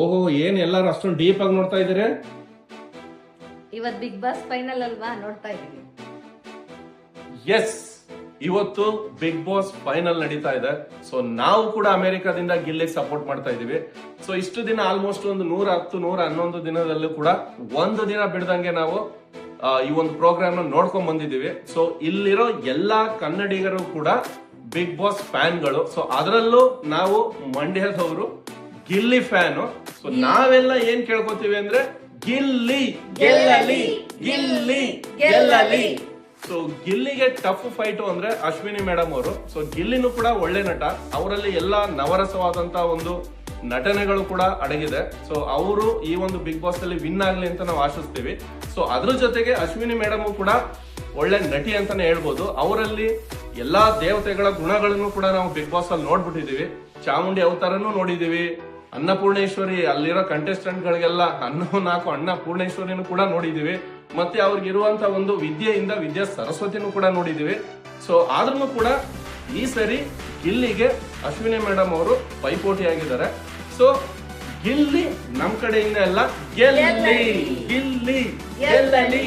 ಓಹೋ ಏನ್ ಎಲ್ಲಾರು ಅಷ್ಟೊಂದು ಡೀಪ್ ಆಗಿ ನೋಡ್ತಾ ಇದ್ದೀರಿ? ಇವತ್ ಬಿಗ್ ಬಾಸ್ ಫೈನಲ್ ಅಲ್ವಾ? ನೋಡ್ತಾ ಇದೀವಿ ಎಸ್ ಇವತ್ತು ಬಿಗ್ ಬಾಸ್ ಫೈನಲ್ ನಡೀತಾ ಇದೆ. ಸೊ ನಾವು ಕೂಡ ಅಮೆರಿಕಾದಿಂದ ಗಿಲ್ಲಿಗೆ ಸಪೋರ್ಟ್ ಮಾಡ್ತಾ ಇದೀವಿ ಸೊ ಇಷ್ಟು ದಿನ ಆಲ್ಮೋಸ್ಟ್ ಒಂದು ನೂರ ಹತ್ತು ನೂರ ಹನ್ನೊಂದು ದಿನದಲ್ಲೂ ಕೂಡ ಒಂದು ದಿನ ಬಿಡದಂಗೆ ನಾವು ಈ ಒಂದು ಪ್ರೋಗ್ರಾಮ್ ನೋಡ್ಕೊಂಡ್ ಬಂದಿದ್ದೀವಿ. ಸೊ ಇಲ್ಲಿರೋ ಎಲ್ಲಾ ಕನ್ನಡಿಗರು ಕೂಡ ಬಿಗ್ ಬಾಸ್ ಫ್ಯಾನ್ಗಳು ಸೊ ಅದರಲ್ಲೂ ನಾವು ಮಂಡ್ಯದವರು ಗಿಲ್ಲಿ ಫ್ಯಾನು. ಸೊ ನಾವೆಲ್ಲ ಏನ್ ಕೇಳ್ಕೊತೀವಿ ಅಂದ್ರೆ ಗಿಲ್ಲಿ. ಗೆಲ್ಲಲಿ. ಗಿಲ್ಲಿ. ಗೆಲ್ಲಲಿ. ಸೊ ಗಿಲ್ಲಿಗೆ ಟಫ್ ಫೈಟ್ ಅಂದ್ರೆ ಅಶ್ವಿನಿ ಮೇಡಮ್ ಅವರು. ಸೊ ಗಿಲ್ಲಿನೂ ಕೂಡ ಒಳ್ಳೆ ನಟ. ಅವರಲ್ಲಿ ಎಲ್ಲಾ ನವರಸವಾದಂತ ಒಂದು ನಟನೆಗಳು ಕೂಡ ಅಡಗಿದೆ. ಸೊ ಅವರು ಈ ಒಂದು ಬಿಗ್ ಬಾಸ್ ಅಲ್ಲಿ ವಿನ್ ಆಗಲಿ ಅಂತ ನಾವು ಆಶಿಸ್ತೀವಿ. ಸೊ ಅದ್ರ ಜೊತೆಗೆ ಅಶ್ವಿನಿ ಮೇಡಮ್ ಕೂಡ ಒಳ್ಳೆ ನಟಿ ಅಂತಾನೆ ಹೇಳ್ಬೋದು. ಅವರಲ್ಲಿ ಎಲ್ಲಾ ದೇವತೆಗಳ ಗುಣಗಳನ್ನು ಕೂಡ ನಾವು ಬಿಗ್ ಬಾಸ್ ಅಲ್ಲಿ ನೋಡ್ಬಿಟ್ಟಿದೀವಿ ಚಾಮುಂಡಿ ಅವತಾರನೂ ನೋಡಿದೀವಿ ಅನ್ನಪೂರ್ಣೇಶ್ವರಿ ಅಲ್ಲಿರೋ ಕಂಟೆಸ್ಟೆಂಟ್ ಗಳಿಗೆಲ್ಲ ನಾಲ್ಕು ಅಣ್ಣ ಪೂರ್ಣೇಶ್ವರಿನೂ ಕೂಡ ನೋಡಿದೀವಿ ಮತ್ತೆ ಅವ್ರಿಗೆ ಇರುವಂತ ಒಂದು ವಿದ್ಯೆಯಿಂದ ವಿದ್ಯಾ ಸರಸ್ವತಿನೂ ಕೂಡ ನೋಡಿದೀವಿ ಸೊ ಆದ್ರೂ ಕೂಡ ಈ ಸರಿ ಗಿಲ್ಲಿಗೆ ಅಶ್ವಿನಿ ಮೇಡಮ್ ಅವರು ಪೈಪೋಟಿ ಆಗಿದ್ದಾರೆ ಸೊ ಗಿಲ್ಲಿ ನಮ್ ಕಡೆಯಿಂದ ಎಲ್ಲ ಗೆಲ್ಲಿ ಗಿಲ್ಲಿ. ಗೆಲ್ಲಲಿ